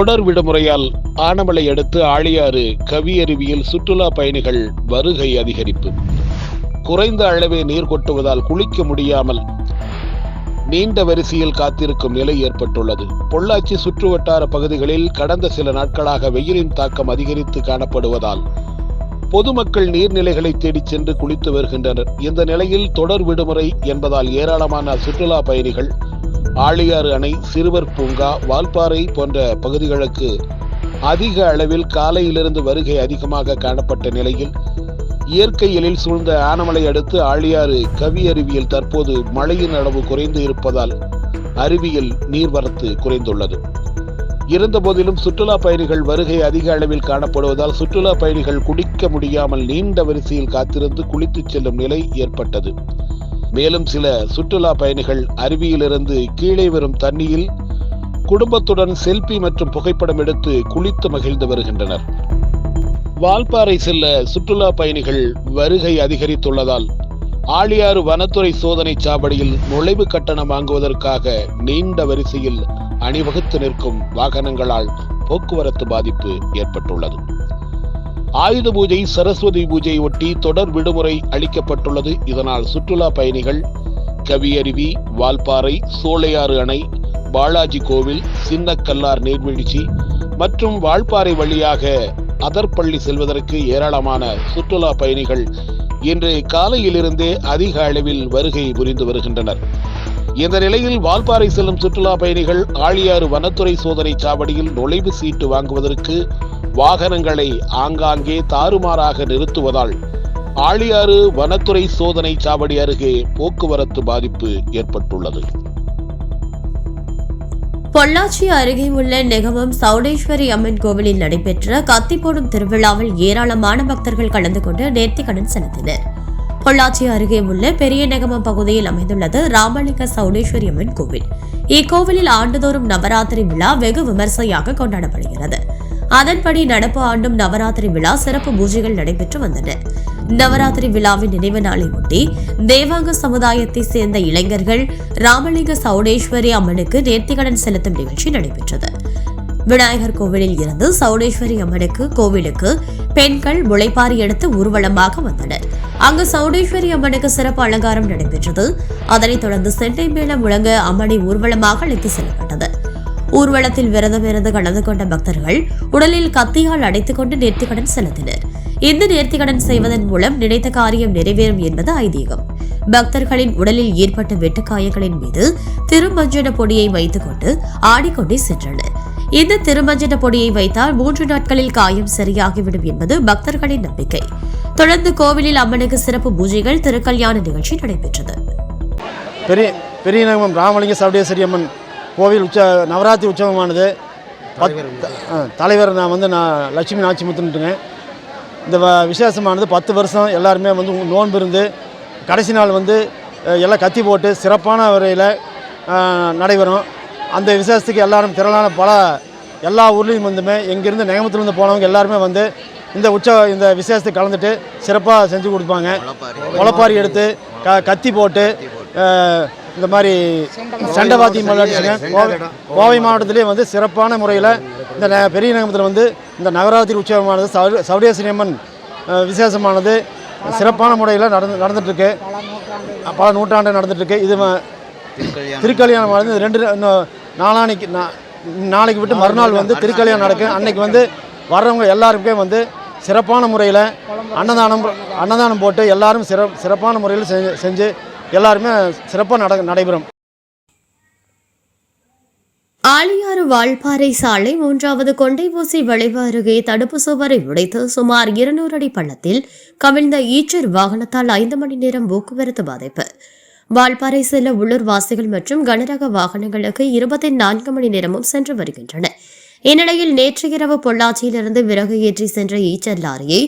தொடர் விடுமுறையால் ஆனமலை அடுத்து ஆழியாறு கவியருவியில் சுற்றுலா பயணிகள் வருகை அதிகரிப்பு. குறைந்த அளவே நீர் கொட்டுவதால் குளிக்க முடியாமல் நீண்ட வரிசையில் காத்திருக்கும் நிலை ஏற்பட்டுள்ளது. பொள்ளாச்சி சுற்றுவட்டார பகுதிகளில் கடந்த சில நாட்களாக வெயிலின் தாக்கம் அதிகரித்து காணப்படுவதால் பொதுமக்கள் நீர்நிலைகளை தேடிச் சென்று குளித்து வருகின்றனர். இந்த நிலையில் தொடர் விடுமுறை என்பதால் ஏராளமான சுற்றுலா பயணிகள் ஆழியாறு அணை சிறுவர் பூங்கா வால்பாறை போன்ற பகுதிகளுக்கு அதிக அளவில் காலையிலிருந்து வருகை அதிகமாக காணப்பட்ட நிலையில் இயற்கை எழில் சூழ்ந்த ஆனமலை அடுத்து ஆழியாறு கவி அருவியில் தற்போது மழையின் அளவு குறைந்து இருப்பதால் அருவியில் நீர்வரத்து குறைந்துள்ளது. இருந்தபோதிலும் சுற்றுலா பயணிகள் வருகை அதிக அளவில் காணப்படுவதால் சுற்றுலா பயணிகள் குடிக்க முடியாமல் நீண்ட வரிசையில் காத்திருந்து குளித்துச் செல்லும் நிலை ஏற்பட்டது. மேலும் சில சுற்றுலா பயணிகள் அருவியிலிருந்து கீழே வரும் தண்ணியில் குடும்பத்துடன் செல்பி மற்றும் புகைப்படம் எடுத்து குளித்து மகிழ்ந்து வருகின்றனர். வால்பாறை செல்ல சுற்றுலா பயணிகள் வருகை அதிகரித்துள்ளதால் ஆழியாறு வனத்துறை சோதனை சாவடியில் நுழைவு கட்டணம் வாங்குவதற்காக நீண்ட வரிசையில் அணிவகுத்து நிற்கும் வாகனங்களால் போக்குவரத்து பாதிப்பு ஏற்பட்டுள்ளது. ஆயுத பூஜை சரஸ்வதி பூஜை ஒட்டி தொடர் விடுமுறை அளிக்கப்பட்டுள்ளது. இதனால் சுற்றுலா பயணிகள் கவியருவி வால்பாறை சோலையாறு அணை பாலாஜி கோவில் சின்னக்கல்லார் நீர்வீழ்ச்சி மற்றும் வால்பாறை வழியாக அதர்பள்ளி செல்வதற்கு ஏராளமான சுற்றுலா பயணிகள் இன்று காலையிலிருந்தே அதிக அளவில் வருகை புரிந்து வருகின்றனர். இந்த நிலையில் வால்பாறை செல்லும் சுற்றுலா பயணிகள் ஆழியாறு வனத்துறை சோதனை சாவடியில் நுழைவு சீட்டு வாங்குவதற்கு வாகனங்களை ஆங்காங்கே தாறுமாறாக நிறுத்துவதால் ஆழியாறு வனத்துறை சோதனை சாவடி அருகே போக்குவரத்து பாதிப்பு ஏற்பட்டுள்ளது. பொள்ளாச்சி அருகே உள்ள நெகமம் சௌடேஸ்வரி அம்மன் கோவிலில் நடைபெற்ற கத்தி போடும் திருவிழாவில் ஏராளமான பக்தர்கள் கலந்து கொண்டு நேர்த்திக்கடன் செலுத்தினர். பொள்ளாச்சி அருகே உள்ள பெரிய நெகமம் பகுதியில் அமைந்துள்ளது ராமலிங்க சௌடேஸ்வரி அம்மன் கோவில். இக்கோவிலில் ஆண்டுதோறும் நவராத்திரி விழா வெகு விமர்சையாக கொண்டாடப்படுகிறது. அதன்படி நடப்பு ஆண்டும் நவராத்திரி விழா சிறப்பு பூஜைகள் நடைபெற்று வந்தன. நவராத்திரி விழாவின் நினைவு நாளை ஒட்டி தேவாங்க சமுதாயத்தை சேர்ந்த இளைஞர்கள் ராமலிங்க சௌடேஸ்வரி அம்மனுக்கு நேர்த்திக்கடன் செலுத்தும் நிகழ்ச்சி நடைபெற்றது. விநாயகர் கோவிலில் இருந்து சௌடேஸ்வரி அம்மனுக்கு கோவிலுக்கு பெண்கள் முளைப்பாரி எடுத்து ஊர்வலமாக வந்தனர். அங்கு சௌடேஸ்வரி அம்மனுக்கு சிறப்பு அலங்காரம் நடைபெற்றது. அதனைத் தொடர்ந்து சென்னை மேளம் முழங்க அம்மனை ஊர்வலமாக அழைத்து செல்லப்பட்டது. ஊர்வலத்தில் விரதம் இருந்து கலந்து கொண்ட பக்தர்கள் உடலில் கத்தியால் அடைத்துக் கொண்டு நேர்த்திக்கடன் செலுத்தினர். இந்த நேர்த்திக்கடன் செய்வதன் மூலம் நினைத்த காரியம் நிறைவேறும் என்பது ஐதீகம். பக்தர்களின் உடலில் ஏற்பட்ட வெட்டுக்காயங்களின் மீது திருமஞ்சன பொடியை வைத்துக் கொண்டு ஆடிக்கொண்டே சென்றனர். இந்த திருமஞ்சன பொடியை வைத்தால் மூன்று நாட்களில் காயம் சரியாகிவிடும் என்பது பக்தர்களின் நம்பிக்கை. தொடர்ந்து கோவிலில் அம்மனுக்கு சிறப்பு பூஜைகள் திருக்கல்யாண நிகழ்ச்சி நடைபெற்றது. பெரிய பெரிய ராமலிங்க சவுடேஸ்வரி சரியம்மன் கோவில் உச்ச நவராத்திரி உற்சவமானது. தலைவர் நான் வந்து நான் லட்சுமி நாச்சிமுத்துன்ட்டுங்க இந்த வ- விசேஷமானது பத்து வருஷம் எல்லாருமே வந்து நோன்பு இருந்து கடைசி நாள் வந்து எல்லாம் கத்தி போட்டு சிறப்பான வரையில் நடைபெறும். அந்த விசேஷத்துக்கு எல்லாரும் திரளான பல எல்லா ஊர்லேயும் வந்துமே எங்கேருந்து நெகமத்துலேருந்து போனவங்க எல்லாருமே வந்து இந்த உற்சவ இந்த விசேஷத்துக்கு கலந்துட்டு சிறப்பாக செஞ்சு கொடுப்பாங்க. முளைப்பாரி எடுத்து க கத்தி போட்டு இந்த மாதிரி சண்டைவாத்தியம் விளையாடுச்சுங்க கோவை கோவை மாவட்டத்திலே வந்து சிறப்பான முறையில் இந்த ந- பெரிய நகரத்தில் வந்து இந்த நவராத்திரி உற்சவமானது சௌ- சௌடேஸ்வரி அம்மன் அஹ், விசேஷமானது சிறப்பான முறையில் நடந்து நடந்துட்டுருக்கு. பல நூற்றாண்டு நடந்துட்டுருக்கு. இது ம- திருக்கல்யாணமானது ரெண்டு நாளானைக்கு நாளைக்கு விட்டு மறுநாள் வந்து திருக்கல்யாணம் நடக்கும் அன்னைக்கு வந்து வர்றவங்க எல்லாருக்குமே வந்து சிறப்பான முறையில் அன்னதானம் அன்னதானம் போட்டு எல்லாரும் சிற சிறப்பான முறையில் செஞ்சு செஞ்சு எல்லாருமே சிறப்பாக நட நடைபெறும். ஆழியாறு வால்பாறை சாலை மூன்றாவது கொண்டை ஊசி வளைவு அருகே தடுப்பு சுவரை உடைத்து சுமார் இருநூறு அடி பள்ளத்தில் கவிழ்ந்த ஈச்சர் வாகனத்தால் ஐந்து மணி நேரம் போக்குவரத்து பாதிப்பு. வால்பாறை செல்ல உள்ளூர் வாசிகள் மற்றும் கனரக வாகனங்களுக்கு இருபத்தி நான்கு மணி நேரமும் சென்று வருகின்றன. இந்நிலையில் நேற்று இரவு பொள்ளாச்சியிலிருந்து விறகு ஏற்றி சென்ற ஈச்சர் லாரியை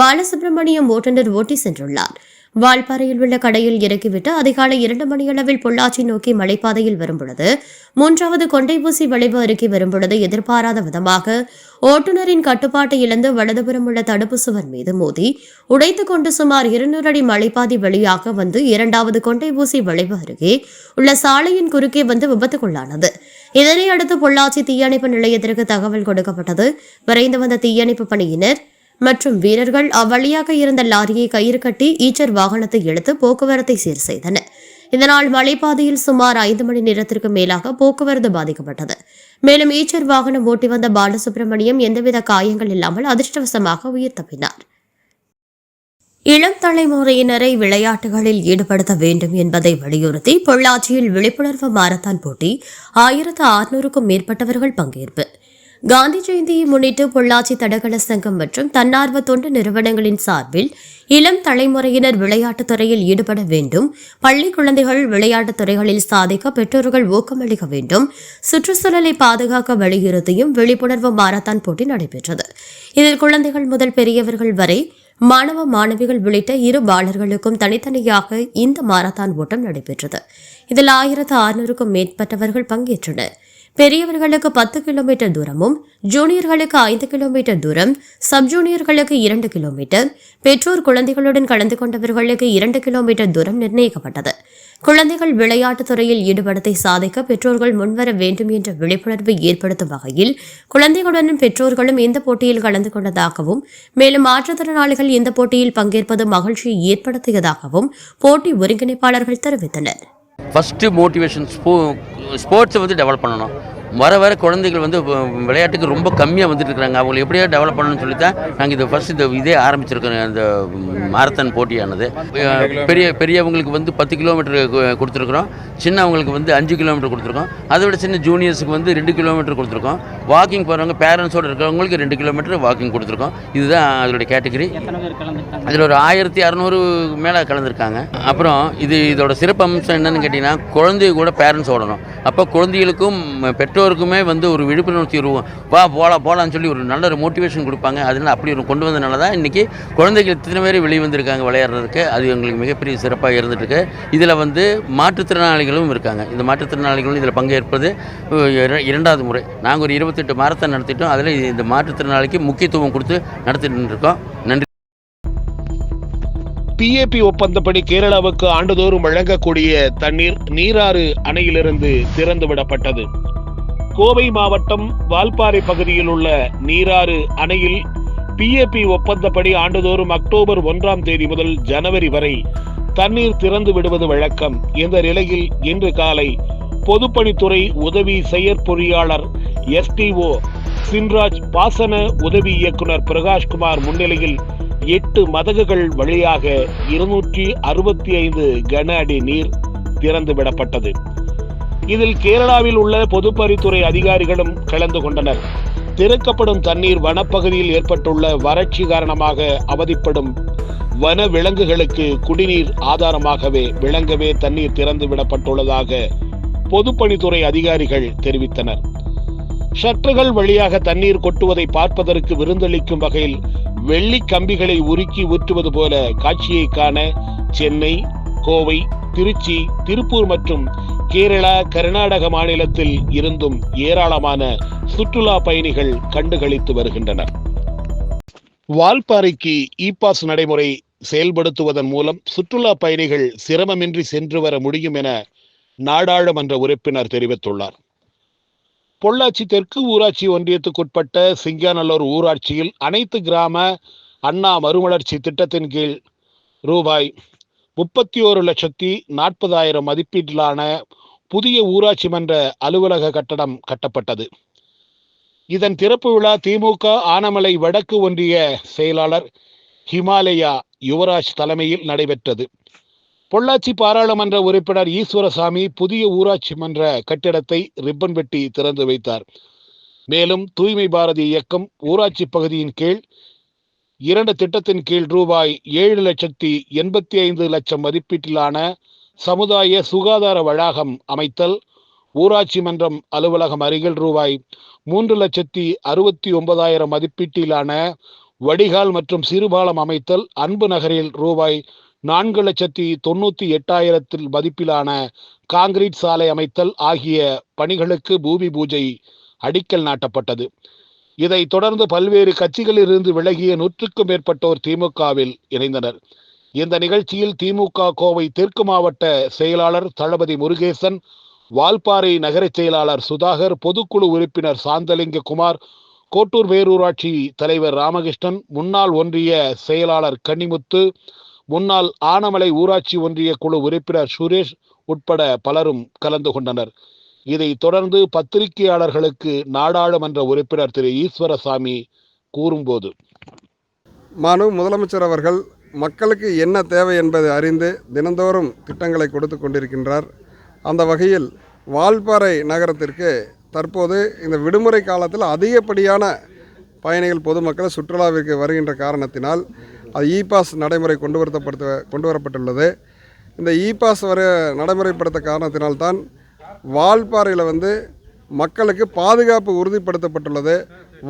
பாலசுப்ரமணியம் ஓட்டுநர் ஓட்டி சென்றுள்ளார். வால்பாறையில் உள்ள கடையில் இறக்கிவிட்டு அதிகாலை இரண்டு மணியளவில் பொள்ளாச்சி நோக்கி மலைப்பாதையில் வரும்பொழுது மூன்றாவது கொண்டை ஊசி வளைவு அருகே வரும்பொழுது எதிர்பாராத விதமாக ஓட்டுநரின் கட்டுப்பாட்டை இழந்து வலதுபுறம் உள்ள தடுப்பு சுவர் மீது மோதி உடைத்துக் கொண்டு சுமார் இருநூறு அடி மலைப்பாதை வழியாக வந்து இரண்டாவது கொண்டை ஊசி வளைவு அருகே உள்ள சாலையின் குறுக்கே வந்து விபத்துக்குள்ளானது. இதனையடுத்து பொள்ளாச்சி தீயணைப்பு நிலையத்திற்கு தகவல் கொடுக்கப்பட்டது. விரைந்து வந்த தீயணைப்பு பணியினர் மற்றும் வீரர்கள் அவ்வழியாக இருந்த லாரியை கயிறு கட்டி ஈச்சர் வாகனத்தை எடுத்து போக்குவரத்தை சீர் செய்தனர். இதனால் மலைப்பாதையில் சுமார் ஐந்து மணி நேரத்திற்கு மேலாக போக்குவரத்து பாதிக்கப்பட்டது. மேலும் ஈச்சர் வாகனம் ஓட்டி வந்த பாலசுப்ரமணியம் எந்தவித காயங்கள் இல்லாமல் அதிர்ஷ்டவசமாக உயிர் தப்பினார். இளம் தலைமுறையினரை விளையாட்டுகளில் ஈடுபடுத்த வேண்டும் என்பதை வலியுறுத்தி பொள்ளாச்சியில் விழிப்புணர்வு மாரத்தான் போட்டி ஆயிரத்து அறுநூறுக்கும் மேற்பட்டவர்கள் பங்கேற்பு. காந்தி ஜெயந்தியை முன்னிட்டு பொள்ளாச்சி தடகள சங்கம் மற்றும் தன்னார்வ தொண்டு நிறுவனங்களின் சார்பில் இளம் தலைமுறையினர் விளையாட்டுத் துறையில் ஈடுபட வேண்டும். பள்ளி குழந்தைகள் விளையாட்டுத் துறைகளில் சாதிக்க பெற்றோர்கள் ஊக்கமளிக்க வேண்டும். சுற்றுச்சூழலை பாதுகாக்க வலியுறுத்தியும் விழிப்புணர்வு மாரத்தான் போட்டி நடைபெற்றது. இதில் குழந்தைகள் முதல் பெரியவர்கள் வரை மாணவ மாணவிகள் உள்ளிட்ட இரு பாலர்களுக்கும் தனித்தனியாக இந்த மாரத்தான் ஓட்டம் நடைபெற்றது. இதில் ஆயிரத்து அறுநூறுக்கும் மேற்பட்டவர்கள் பங்கேற்றனர். பெரியவர்களுக்கு பத்து கிலோமீட்டர் தூரமும் ஜூனியர்களுக்கு ஐந்து கிலோமீட்டர் தூரம் சப் ஜூனியர்களுக்கு இரண்டு கிலோமீட்டர் பெற்றோர் குழந்தைகளுடன் கலந்து கொண்டவர்களுக்கு இரண்டு கிலோமீட்டர் தூரம் நிர்ணயிக்கப்பட்டது. குழந்தைகள் விளையாட்டுத் துறையில் ஈடுபடத்தை சாதிக்க பெற்றோர்கள் முன்வர வேண்டும் என்ற விழிப்புணர்வை ஏற்படுத்தும் வகையில் குழந்தைகளுடன் பெற்றோர்களும் இந்த போட்டியில் கலந்து கொண்டதாகவும் மேலும் மாற்றுத்திறனாளிகள் இந்த போட்டியில் பங்கேற்பது மகிழ்ச்சியை ஏற்படுத்தியதாகவும் போட்டி ஒருங்கிணைப்பாளர்கள் தெரிவித்தனர். ஃபஸ்ட்டு மோட்டிவேஷன் ஸ்போ ஸ்போர்ட்ஸை வந்து டெவலப் பண்ணணும். வர வர குழந்தைகள் வந்து விளையாட்டுக்கு ரொம்ப கம்மியாக வந்துட்டு இருக்கிறாங்க அவங்களை எப்படியா டெவலப் பண்ணணும்னு சொல்லி தான் நாங்கள் இதை ஃபஸ்ட் இந்த இதே ஆரம்பிச்சிருக்கோம். அந்த மாரத்தான் போட்டியானது. பெரிய பெரியவங்களுக்கு வந்து பத்து கிலோமீட்டர் கொடுத்துருக்குறோம். சின்னவங்களுக்கு வந்து அஞ்சு கிலோமீட்டர் கொடுத்துருக்கோம். அதை விட சின்ன ஜூனியர்ஸுக்கு வந்து ரெண்டு கிலோமீட்டர் கொடுத்துருக்கோம். வாக்கிங் போகிறவங்க பேரண்ட்ஸோடு இருக்கிறவங்களுக்கு ரெண்டு கிலோமீட்டர் வாக்கிங் கொடுத்துருக்கோம். இதுதான் அதோடைய கேட்டகரி இதில் ஒரு ஆயிரத்தி அறநூறு மேலே கலந்துருக்காங்க. அப்புறம் இது இதோட சிறப்பு அம்சம் என்னன்னு கேட்டிங்கன்னா குழந்தைய கூட பேரண்ட்ஸ் ஓடணும். அப்போ குழந்தைகளுக்கும் பெற்றோருக்குமே வந்து ஒரு விழிப்புணர்ச்சி உருவம். வா போகலாம் போகலான்னு சொல்லி ஒரு நல்ல ஒரு மோட்டிவேஷன் கொடுப்பாங்க. அதனால அப்படி ஒரு கொண்டு வந்தனால தான் இன்றைக்கி குழந்தைகள் இத்தனை பேர் வெளியே வந்திருக்காங்க விளையாடுறதுக்கு. அது எங்களுக்கு மிகப்பெரிய சிறப்பாக இருந்துட்டுருக்கு. இதில் வந்து மாற்றுத்திறனாளிகளும் இருக்காங்க. இந்த மாற்றுத்திறனாளிகளும் இதில் பங்கேற்பது இரண்டாவது முறை. நாங்கள் ஒரு நடத்திட்டு மாரத்தான் நடத்திட்டோம். அதில் இந்த மாற்றுத்திறனாளிக்கு முக்கியத்துவம் கொடுத்து நடத்திட்டு இருக்கோம் நன்றி. பிஏபி ஒப்பந்தப்படி கேரளாவுக்கு ஆண்டுதோறும் வழங்கக்கூடிய தண்ணீர் நீராறு அணையிலிருந்து திறந்துவிடப்பட்டது கோவை மாவட்டம் வால்பாறை பகுதியில் உள்ள நீராறு அணையில் பிஏபி ஒப்பந்தப்படி ஆண்டுதோறும் அக்டோபர் ஒன்றாம் தேதி முதல் ஜனவரி வரை தண்ணீர் திறந்து விடுவது வழக்கம். இந்த நிலையில் இன்று காலை பொதுப்பணித்துறை உதவி செயற்பொறியாளர் எஸ்டிஓ சின்ராஜ் பாசன உதவி இயக்குனர் பிரகாஷ்குமார் முன்னிலையில் எட்டு மதகுகள் வழியாக இருநூற்றி அறுபத்தி ஐந்து கன அடி நீர் திறந்து விடப்பட்டது இதில் கேரளாவில் உள்ள பொதுப்பணித்துறை அதிகாரிகளும் கலந்து கொண்டனர். திறக்கப்படும் தண்ணீர் வனப்பகுதியில் ஏற்பட்டுள்ள வறட்சி காரணமாக அவதிப்படும் வன விலங்குகளுக்கு குடிநீர் ஆதாரமாகவே விளங்கவே தண்ணீர் திறந்து விடப்பட்டுள்ளதாக பொதுப்பணித்துறை அதிகாரிகள் தெரிவித்தனர். ஷட்டர்கள் வழியாக தண்ணீர் கொட்டுவதை பார்ப்பதற்கு விருந்தளிக்கும் வகையில் வெள்ளி கம்பிகளை உருக்கி ஊற்றுவது போல காட்சியை காண சென்னை கோவை திருச்சி திருப்பூர் மற்றும் கேரளா கர்நாடக மாநிலத்தில் இருந்தும் ஏராளமான சுற்றுலா பயணிகள் கண்டுகளித்து வருகின்றனர். வால்பாறைக்கு இ பாஸ் நடைமுறை செயல்படுத்துவதன் மூலம் சுற்றுலா பயணிகள் சிரமமின்றி சென்று வர முடியும் என நாடாளுமன்ற உறுப்பினர் தெரிவித்துள்ளார். பொள்ளாச்சி தெற்கு ஊராட்சி ஒன்றியத்துக்குட்பட்ட சிங்காநல்லூர் ஊராட்சியில் அனைத்து கிராம அண்ணா மறுமலர்ச்சி திட்டத்தின் கீழ் ரூபாய் முப்பத்தி ஓரு லட்சத்தி நாற்பதாயிரம் மதிப்பீட்டிலான புதிய ஊராட்சி மன்ற அலுவலக கட்டடம் கட்டப்பட்டது. இதன் திறப்பு விழா திமுக ஆனமலை வடக்கு ஒன்றிய செயலாளர் ஹிமாலயா யுவராஜ் தலைமையில் நடைபெற்றது. பொள்ளாச்சி பாராளுமன்ற உறுப்பினர் ஈஸ்வரசாமி புதிய ஊராட்சி மன்ற கட்டிடத்தை ரிப்பன் வெட்டி திறந்து வைத்தார். மேலும் தூய்மை பாரதி இயக்கம் ஊராட்சி பகுதியின் கீழ் இரண்டு திட்டத்தின் கீழ் ரூபாய் ஏழு லட்சத்தி எண்பத்தி ஐந்து லட்சம் மதிப்பீட்டிலான சமுதாய சுகாதார வளாகம் அமைத்தல் ஊராட்சி மன்றம் அலுவலகம் அருகில் ரூபாய் மூன்று லட்சத்தி அறுபத்தி ஒன்பதாயிரம் மதிப்பீட்டிலான வடிகால் மற்றும் சிறுபாலம் அமைத்தல் அன்பு நகரில் ரூபாய் நான்கு லட்சத்தி தொண்ணூத்தி எட்டாயிரத்தில் மதிப்பிலான காங்கிரீட் சாலை அமைத்தல் ஆகிய பணிகளுக்கு பூமி பூஜை அடிக்கல் நாட்டப்பட்டது. இதை தொடர்ந்து பல்வேறு கட்சிகளிலிருந்து விலகிய நூற்றுக்கும் மேற்பட்டோர் திமுகவில் இணைந்தனர். இந்த நிகழ்ச்சியில் திமுக கோவை தெற்கு மாவட்ட செயலாளர் தளபதி முருகேசன் வால்பாறை நகரச் செயலாளர் சுதாகர் பொதுக்குழு உறுப்பினர் சாந்தலிங்க குமார் கோட்டூர் பேரூராட்சி தலைவர் ராமகிருஷ்ணன் முன்னாள் ஒன்றிய செயலாளர் கன்னிமுத்து முன்னாள் ஆனமலை ஊராட்சி ஒன்றிய குழு உறுப்பினர் சுரேஷ் உட்பட பலரும் கலந்து கொண்டனர். இதைத் தொடர்ந்து பத்திரிகையாளர்களுக்கு நாடாளுமன்ற உறுப்பினர் திரு. ஈஸ்வரசாமி கூறும்போது மனு முதலமைச்சர் அவர்கள் மக்களுக்கு என்ன தேவை என்பதை அறிந்து தினந்தோறும் திட்டங்களை கொடுத்து கொண்டிருக்கின்றார். அந்த வகையில் வால்பாறை நகரத்திற்கு தற்போது இந்த விடுமுறை காலத்தில் அதிகப்படியான பயணிகள் பொதுமக்கள் சுற்றுலாவிற்கு வருகின்ற காரணத்தினால் அது இ பாஸ் நடைமுறை கொண்டு வரப்படுத்த கொண்டு வரப்பட்டுள்ளது இந்த இ பாஸ் வர நடைமுறைப்படுத்த காரணத்தினால்தான் வால்பாறையில் வந்து மக்களுக்கு பாதுகாப்பு உறுதிப்படுத்தப்பட்டுள்ளது.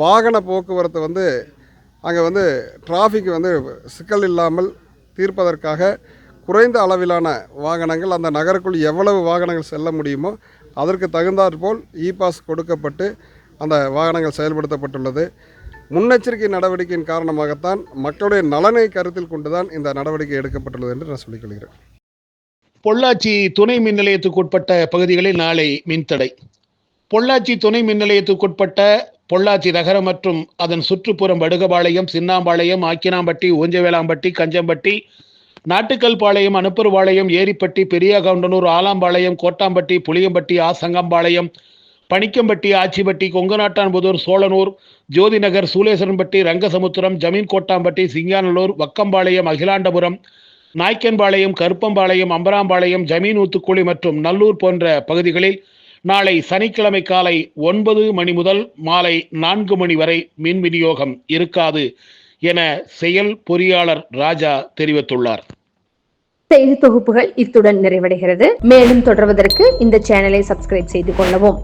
வாகன போக்குவரத்து வந்து அங்கே வந்து டிராஃபிக் வந்து சிக்கல் இல்லாமல் தீர்ப்பதற்காக குறைந்த அளவிலான வாகனங்கள் அந்த நகருக்குள் எவ்வளவு வாகனங்கள் செல்ல முடியுமோ அதற்கு தகுந்தாற்போல் இ பாஸ் கொடுக்கப்பட்டு அந்த வாகனங்கள் செயல்படுத்தப்பட்டுள்ளது. முன்னெச்சரிக்கை நடவடிக்கையின் காரணமாகத்தான் மக்களுடைய நலனை கருத்தில் கொண்டுதான் இந்த நடவடிக்கை எடுக்கப்பட்டுள்ளது என்று நான் சொல்லிக்கொள்கிறேன் பொள்ளாச்சி துணை மின் நிலையத்துக்குட்பட்ட பகுதிகளில் நாளை மின்தடை பொள்ளாச்சி துணை மின் நிலையத்துக்குட்பட்ட பொள்ளாச்சி நகரம் மற்றும் அதன் சுற்றுப்புறம் வடுகபாளையம் சின்னாம்பாளையம் ஆக்கினாம்பட்டி ஊஞ்சவேளாம்பட்டி கஞ்சம்பட்டி நாட்டுக்கல் பாளையம் அனுப்பர்பாளையம் ஏரிப்பட்டி பெரியகவுண்டனூர் ஆலாம்பாளையம் கோட்டாம்பட்டி புளியம்பட்டி ஆசங்கம்பாளையம் பணிக்கம்பட்டி ஆச்சிப்பட்டி கொங்கநாட்டான்புதூர் சோழனூர் ஜோதிநகர் சூலேசரன்பட்டி ரங்கசமுத்திரம் ஜமீன் கோட்டாம்பட்டி சிங்கானலூர் வக்கம்பாளையம் அகிலாண்டபுரம் நாய்க்கன்பாளையம் கருப்பம்பாளையம் அம்பராம்பாளையம் ஜமீன் ஊத்துக்குழி மற்றும் நல்லூர் போன்ற பகுதிகளில் நாளை சனிக்கிழமை காலை ஒன்பது மணி முதல் மாலை நான்கு மணி வரை மின் விநியோகம் இருக்காது என செயல் பொறியாளர் ராஜா தெரிவித்துள்ளார். செய்தி தொகுப்புகள் இத்துடன் நிறைவடைகிறது. மேலும் தொடர்வதற்கு இந்த சேனலை சப்ஸ்கிரைப் செய்து கொள்ளவும்.